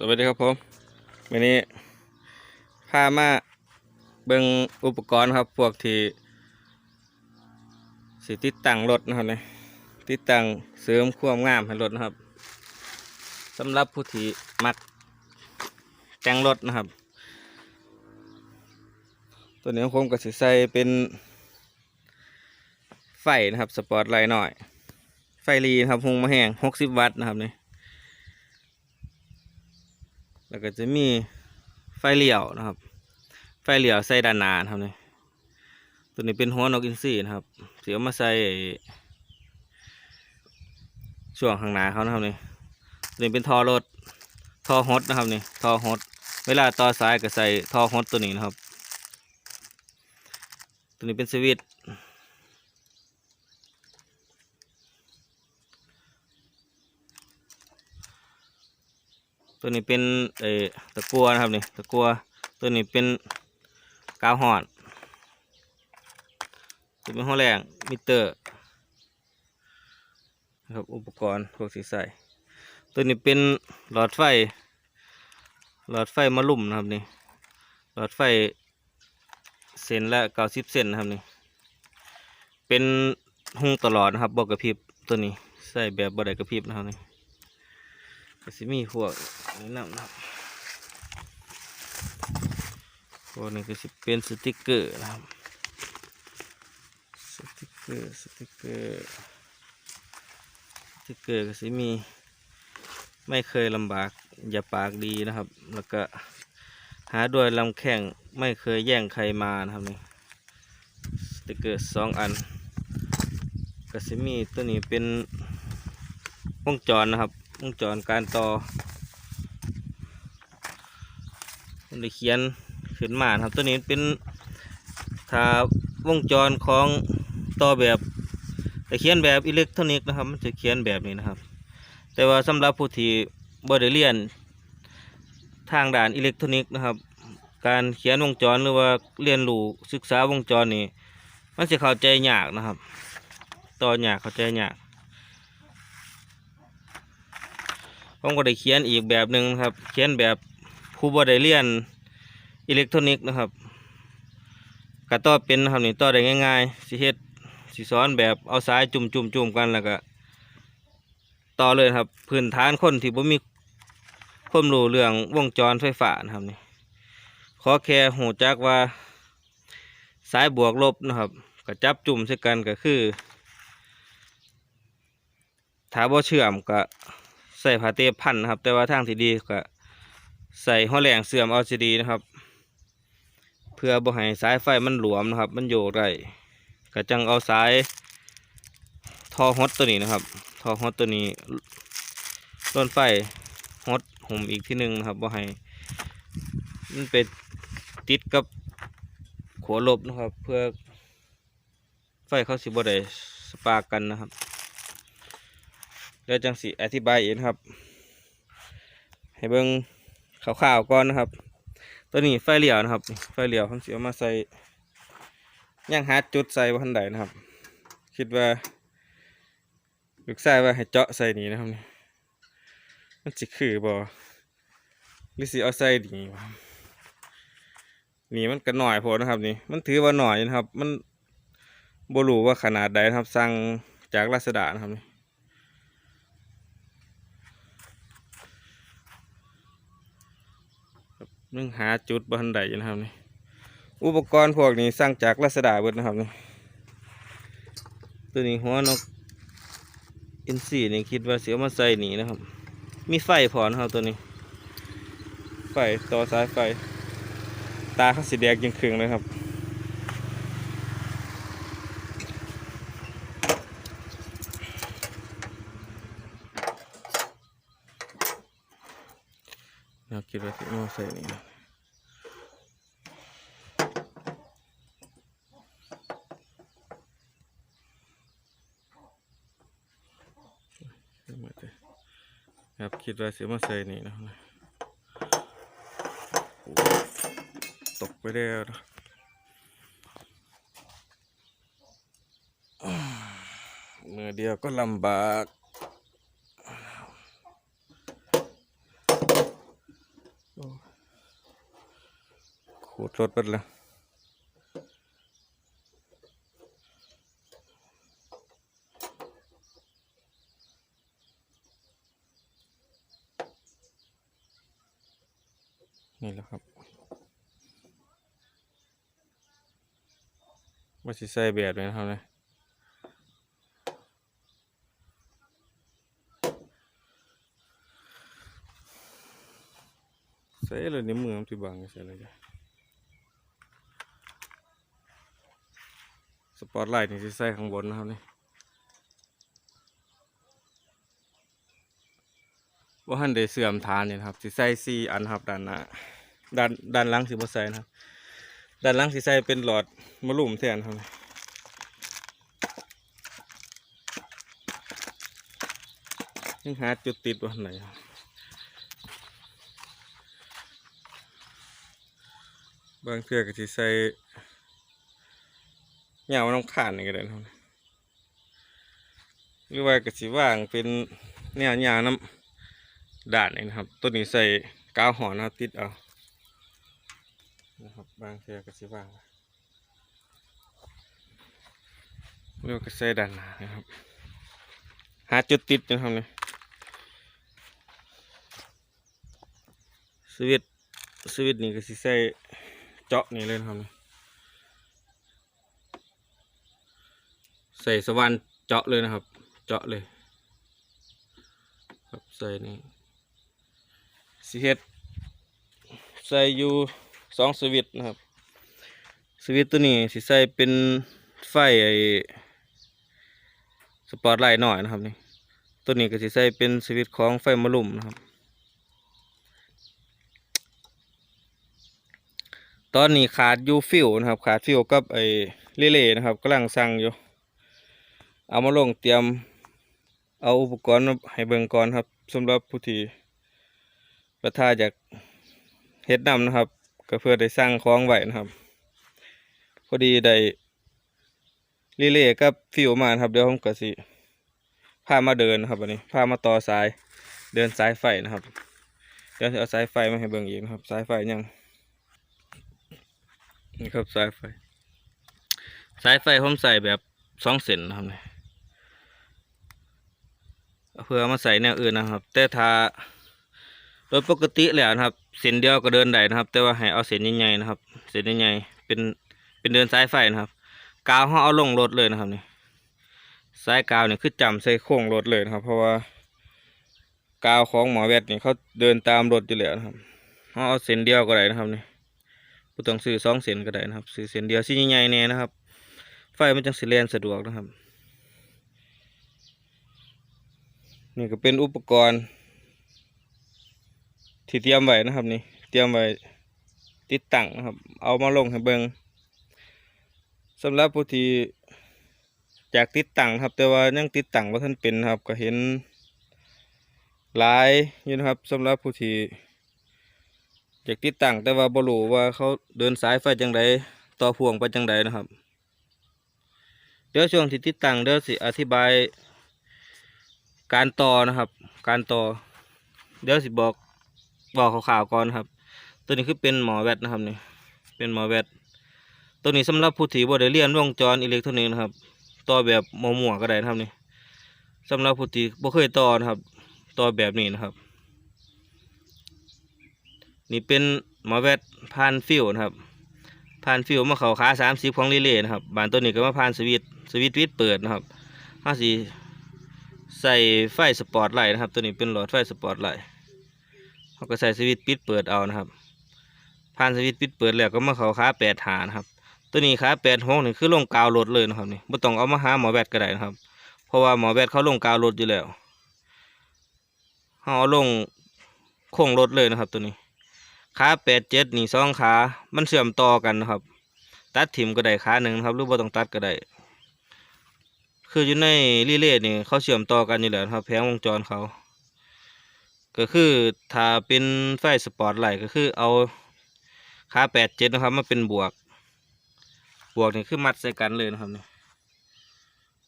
สวัสดีครับผมวันนี้พามาเบิ่งอุปกรณ์ครับ พวกที่สิติดตั้งรถนะครับเนี่ยติดตั้งเสริมความงามให้รถนะครับสำหรับผู้ที่มักแต่งรถนะครับ ตัวนี้ผมก็สิใส่เป็นไฟนะครับ สปอร์ตไลท์หน่อย ไฟรีนะครับหุงมาแห้ง60วัตต์นะครับนี่ แล้วก็จะมีไฟเหลี้ยวนะครับ ไฟเหลี้ยวใส่ด้านหน้านะครับนี่ตัวนี้เป็นหัวนกอินทรีนะครับเสียมาใส่ช่วงข้างหน้าเขานะครับนี่ตัวนี้เป็นทอรถทอฮอตนะครับนี่ทอฮอตเวลาต่อสายก็ใส่ทอฮอตตัวนี้นะครับ ตัวนี้เป็นสวิตช์ ตัวนี้เป็นเออตะกัวนะครับนี่ตะกัวตัวนี้เป็นกาวหอดตัวเป็นหัวแรงมิเตอร์นะครับอุปกรณ์พวกสีใส่ตัวนี้เป็นหลอดไฟ หลอดไฟมะลุ่มนะครับนี่หลอดไฟเส้นละเก้าสิบเซนนะครับนี่เป็นหุงตลอดนะครับบอกกระพริบตัวนี้ใส่แบบบ่ได้กระพริบนะครับนี่ก็สิมีพวก นี้นำนะครับพวนี้ก็สิเป็นสติกเกอร์นะครับ สติกเกอร์สติกเกอร์สติกเกอร์ก็สิมีไม่เคยลำบากอย่าปากดีนะครับ แล้วก็หาด้วยลำแข้งไม่เคยแย่งใครมานะครับนี่สติกเกอร์สองอันก็สิมีตัวนี้เป็นวงจรนะครับวงจรการต่อ มันเขียนขึ้นมานครับตัวนี้เป็นถ้าวงจรของต่อแบบแต่เขียนแบบอิเล็กทรอนิกส์นะครับมันจะเขียนแบบนี้นะครับ แต่ว่าสำหรับผู้ที่บ่ได้เรียนทางด่านอิเล็กทรอนิกส์นะครับ การเขียนวงจรหรือว่าเรียนรู้ศึกษาวงจรนี่มันจะเข้าใจยากนะครับ ต่อยากเข้าใจยากผมก็ได้เขียนอีกแบบหนึ่งครับ เขียนแบบผู้บ่ได้เรียน อิเล็กทรอนิกส์นะครับก็ต่อเป็นนะครับนี่ต่อได้ง่ายๆสิเฮ็ดสิสอนแบบเอาสายจุ่มจุ่มจุ่มกันแล้วก็ต่อเลยครับ พื้นฐานคนที่บ่มีความรู้เรื่องวงจรไฟฟ้านะครับนี่ขอแค่หูจักว่า สายบวกลบนะครับก็จับจุ่มใส่กันก็คือถ้าบ่เชื่อมก็ใส่ผ้าเทปพันนะครับ แต่ว่าทางที่ดีก็ใส่หัวแหลงเสื่อมเอาจะดีนะครับ เพื่อบ่ให้สายไฟมันหลวมนะครับ มันโยกได้ก็จังเอาสายทอฮอตตัวนี้นะครับทอฮอตตัวนี้ต้นไฟฮอตผมอีกที่หนึ่งนะครับว่ให้มันไปติดกับขัวลบนะครับ เพื่อไฟเขาสิบ่ได้สปาร์กันนะครับเดี๋ยวจังสิอธิบายเองครับ ให้เบิ่งข่าวๆก่อนนะครับ ตัวนี้ไฟเหลี่ยวนะครับ ไฟเหลี่ยวผมสิเอามาใส่ย่างหาจุดใส่บ่ทันใดนะครับ คิดว่าลูกชายว่าให้เจาะใส่นี้นะครับนี่มันสิคือบ่หรือสิเอาใส่ดีวะนี่มันก็หน่อยโพอนะครับ นี่ มันถือว่าหน่อยนะครับ มันบรูว่าขนาดใดนะครับสั่งจากลาซาด้านะครับนี่ครับ นึงหาจุดบันไดนะครับนี่อุปกรณ์พวกนี้สร้างจากลาซาด้าเบิดนะครับนี่ตัวนี้หัวนกอินซีนี่คิดว่าเสียมาใส่หนีนะครับ มีไฟพอนะครับตัวนี้ ไฟต่อสายไฟ ตาเขาสีแดงยังเครึ่งเลยครับ เราคิดว่าสิมาใส่นี่นะครับคิดว่าเสิมาใส่นี่นะตกไปแล้วนะเมื่อเดียวก็ลำบาก ขูดรถไปแล้วนี่แหละครับว่าสิใส่แบบเลยครับเนี่ย เลยในมือมันที่บังใส่เลยสปอตไลท์นี่สิใส่ข้างบนนะครับนี่ว่าหันได้เสื่อมฐานเนี่ยนครับสิใส่สี่อันครับด้านหน้าด้านด้านหลังสิบ่ใส่นะครับด้านหลังสิใส่เป็นหลอดมะลุ่มแทนครับนี่ยังหาจุดติดว่าไหนครับ บางเทื่อก็สิใส่เหงาน้ำขานนี่ก็ได้นะครับหรือว่าก็สิว่างเป็นแนวเหงาน้ำด่านนี่นะครับ ตัวนี้ใส่กาวหอนะครับติดเอานะครับบางเทือก็สิว่างเรียกก็ใส่ด้านหนานะครับ หาจุดติดนะครับเนี่ยสวิตสวิตนี่ก็สิใส่ เจาะนี่เลยนะครับนี่ใส่สว่านเจาะเลยนะครับ เจาะเลย ครับใส่นี่สิเฮ็ดใส่อยู่สองสวิตนะครับ สวิตตัวนี้สิใส่เป็นไฟไอสปอตไลท์หน่อยนะครับนี่ตัวนี้ก็สิใส่เป็นสวิตของไฟมะลุ่มนะครับ ตอนนี้ขาดยูฟิวนะครับ ขาดฟิวกับไอ้เล่ๆนะครับกำลังสั่งอยู่ เอามาลงเตรียม เอาอุปกรณ์ให้เบิ่งก่อนครับสำหรับผู้ที่ประทาจากเฮ็ดนำนะครับ ก็เพื่อได้สร้างคล้องไว้นะครับ พอดีได้เลย์กับฟิวมานครับเดี๋ยวผมก็สิพามาเดินนะครับวันนี้พามาต่อสายเดินสายไฟนะครับเดี๋ยวจะเอาสายไฟมาให้เบิ่งอีกนะครับ สายไฟยัง นี่ครับสายไฟ สายไฟผมใส่แบบสองเส้นนะครับเนี่เอาเพื่อมาใส่แนวอื่นนะครับ แต่ถ้าโดยปกติแล้วนะครับ เส้นเดียวก็เดินได้นะครับ แต่ว่าให้เอาเส้นใหญ่ๆนะครับ เส้นใหญ่ๆเป็นเป็นเดินสายไฟนะครับ กาวเขาเอาลงรถเลยนะครับนี่สายกาวเนี่ยคือจำใส่โค้งรถเลยนะครับ เพราะว่ากาวของหมอแวดนี่ยเขาเดินตามรถอยู่แล้วนะครับเขาเอาเส้นเดียวก็ได้นะครับนี่ บ่ต้องซื้อสองเส้นก็ได้นะครับซื้อเส้นเดียวชิ้นใหญ่ๆแน่นะครับ ไฟมันจังสิแล่นสะดวกนะครับ นี่ก็เป็นอุปกรณ์ ที่เตรียมไว้นะครับนี่เตรียมไว้ติดตั้งนะครับ เอามาลงให้เบิงสำหรับผู้ที่อยากติดตั้งครับ แต่ว่ายังติดตั้งว่าท่านเป็นนครับก็เห็นหลายอยู่นะครับสำหรับผู้ที่ อยากติดตั้งแต่ว่าบ่รู้ว่าเขาเดินสายไฟจังไดต่อพ่วงไปจังไดนะครับ เดี๋ยวช่วงที่ติดตั้งเดี๋ยวสิอธิบาย การต่อนะครับ การต่อ เดี๋ยวสิบอกบอกข่าวๆก่อนครับ ตัวนี้คือเป็นหมอแวดนะครับนี่เป็นหมอแวดตัวนี้สำหรับผู้ที่บ่ได้เรียนวงจรอิเล็กทรอนิกส์นะครับ ต่อแบบมั่วๆก็ได้นะครับนี่สำหรับผู้ที่บ่เคยต่อนะครับ ต่อแบบนี้นะครับ นี่เป็นหมอแวดผ่านฟิวนะครับผ่านฟิวมาเข้าขาสามสิบของรีเลย์นะครับบานตัวนี้ก็มาผ่านสวิตสวิตวิดเปิดนะครับห้าสีใส่ไฟสปอร์ตไลท์นะครับ ตัวนี้เป็นหลอดไฟสปอร์ตไลท์เขาก็ใส่สวิตปิดเปิดเอานะครับผ่านสวิตปิดเปิดแล้วก็มาเขาขาแปดหานะครับ ตัวนี้ขาแปดหกนี่คือลงกาวรถเลยนะครับนี่ไม่ต้องเอามาหาหมอแบตก็ได้นะครับ เพราะว่าหมอแบตเขาลงกาวรถอยู่แล้วเขาเอาลงโค้งรถเลยนะครับตัวนี้ ขาแปดเจ็ดนี่สองขา มันเชื่อมต่อกันนะครับ ตัดถิ่มก็ได้ขาหนึ่งครับ หรือว่าต้องตัดก็ได้ คืออยู่ในรีเลย์นี่เขาเชื่อมต่อกันอยู่แล้วนะครับ แผงวงจรเขา ก็คือถ้าเป็นไฟสปอร์ตไลท์ก็คือเอาค่าแปดเจ็ดนะครับมาเป็นบวก บวกนี่คือมัดใส่กันเลยนะครับนี่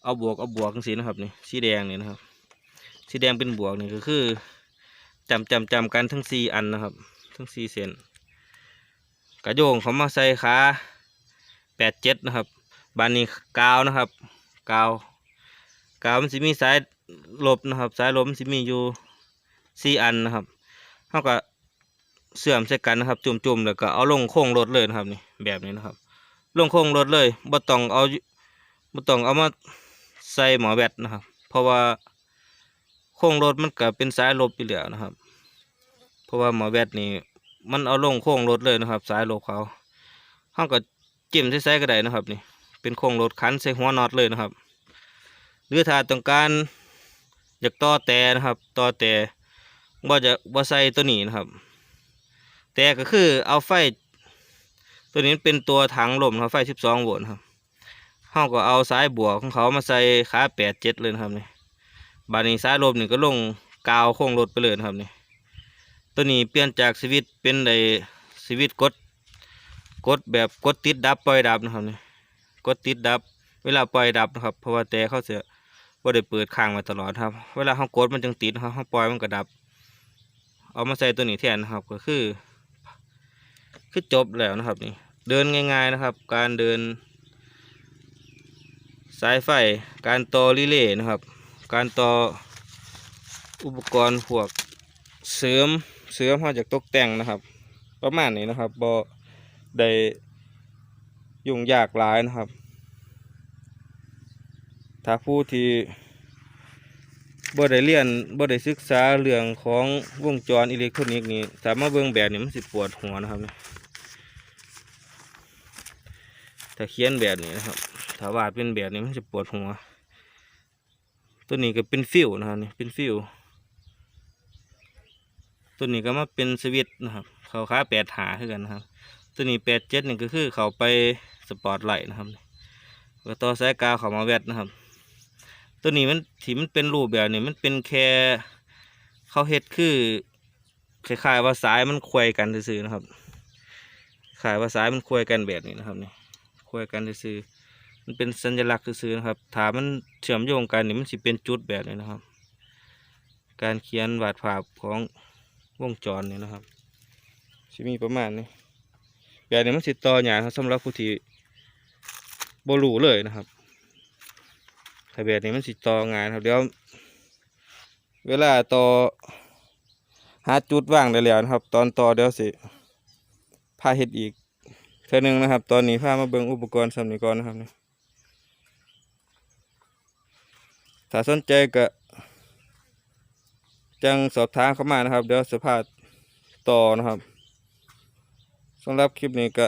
เอาบวกเอาบวกจังสีนะครับนี่สีแดงนี่นะครับ สีแดงเป็นบวกนี่ก็คือจำจำจำกันทั้งสี่อันนะครับ ทั้งสี่เส้นกระโยงเขามาใส่ขาแปดเจ็ดนะครับบานนี้กาวนะครับกาวกาวมันสิมีสายลบนะครับสายลบมันสิมีอยู่สี่อันนะครับเท่ากับเสื่อมใส่กันนะครับ จุ่มๆแล้วก็เอาลงโค้งรถเลยนะครับนี่แบบนี้นะครับ ลงโค้งรถเลยบ่ต้องเอาบ่ต้องเอามาใส่หมอแบตนะครับ เพราะว่าโค้งรถมันก็เป็นสายลบอยู่แล้วนะครับ เพราะว่าหมอแบตนี่ มันเอาลงโค้งรถเลยนะครับ สายโลบเขาเขาก็จิ้มใส่ๆก็ได้นะครับ นี่ เป็นโค้งรถคันใส่หัวน็อตเลยนะครับ หรือถ้าต้องการอยากต่อแต่นะครับ ต่อแต่ว่าจะว่าใส่ตัวนี้นะครับ แต่ก็คือเอาไฟ ตัวนี้เป็นตัวถังลมนะครับไฟ 12 โวลต์ครับเขาก็เอาสายบวกของเขามาใส่ขา8 7เลยนะครับนี่บานี้สายลมนี่ก็ลงกาวโค้งรถไปเลยนะครับนี่ ตัวนี้เปลี่ยนจากสวิตเป็นไดสวิตกดกดแบบกดติดดับปล่อยดับนะครับนี่กดติดดับ เวลาปล่อยดับนะครับเพราะว่าแต่เขาเสียว่าได้เปิดค้างมาตลอดครับ เวลาเขากดมันจึงติดนะครับเขาปล่อยมันก็ดับ เอามาใส่ตัวนี้แทนนะครับก็คือ คือจบแล้วนะครับนี่เดินง่าย ๆนะครับ การเดิน สายไฟการต่อรีเลย์นะครับ การต่ออุปกรณ์พวกเสริม เสริมมาจากตกแต่งนะครับ ประมาณนี้นะครับบอได้ยุ่งยากหลายนะครับ ถ้าผู้ที่บ่ได้เรียนบ่ได้ศึกษาเรื่องของวงจรอิเล็กทรอนิกส์นี่สามารถเบิ่งแบบนี้มันสิปวดหัวนะครับถ้าเขียนแบบนี้นะครับถ้าวาดเป็นแบบนี้มันจะปวดหัว ตัวนี้ก็เป็นฟิวนะครับนี่เป็นฟิว ตัวนี้ก็มาเป็นสวิตนะครับ เขาค้าแปดหาคือกันนะครับ ตัวนี้แปดเจ็ดนี่ก็คือเขาไปสปอร์ตไลท์นะครับก็ต่อสายกาวเขามาแวดนะครับ ตัวนี้มันที่มันเป็นรูปแบบนี้มันเป็นแค่เขาเฮ็ดคือคล้ายๆว่าสายมันควยกันซื่อนะครับคล้ายว่าสายมันควยกันแบบนี้นะครับนี่ควยกันซื่อมันเป็นสัญลักษณ์ซื่อนะครับถ้ามันเชื่อมโยงกันนี่มันสิเป็นจุดแบบนี้นะครับ การเขียนวาดภาพของ วงจรนี่นะครับจะมีประมาณนี้แบบนี้มันสิต่อหยางครับสำหรับผู้ที่บรูเลยนะครับถ้าแบบนี้มันสิต่องานครับเดี๋ยวเวลาต่อหาจุดว่างได้แล้วนะครับ ตอนต่อเดี๋ยวสิพาเฮ็ดอีกเท่านึงนะครับ ตอนนี้พามาเบิ่งอุปกรณ์สำนีก่อนะครับนี่ถ้าสนใจก็ จังสอบถามเข้ามานะครับ เดี๋ยวสภาพต่อนะครับสำหรับคลิปนี้ก็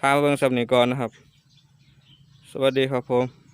พามาเบิ่งสำนีก่อนนะครับ สวัสดีครับผม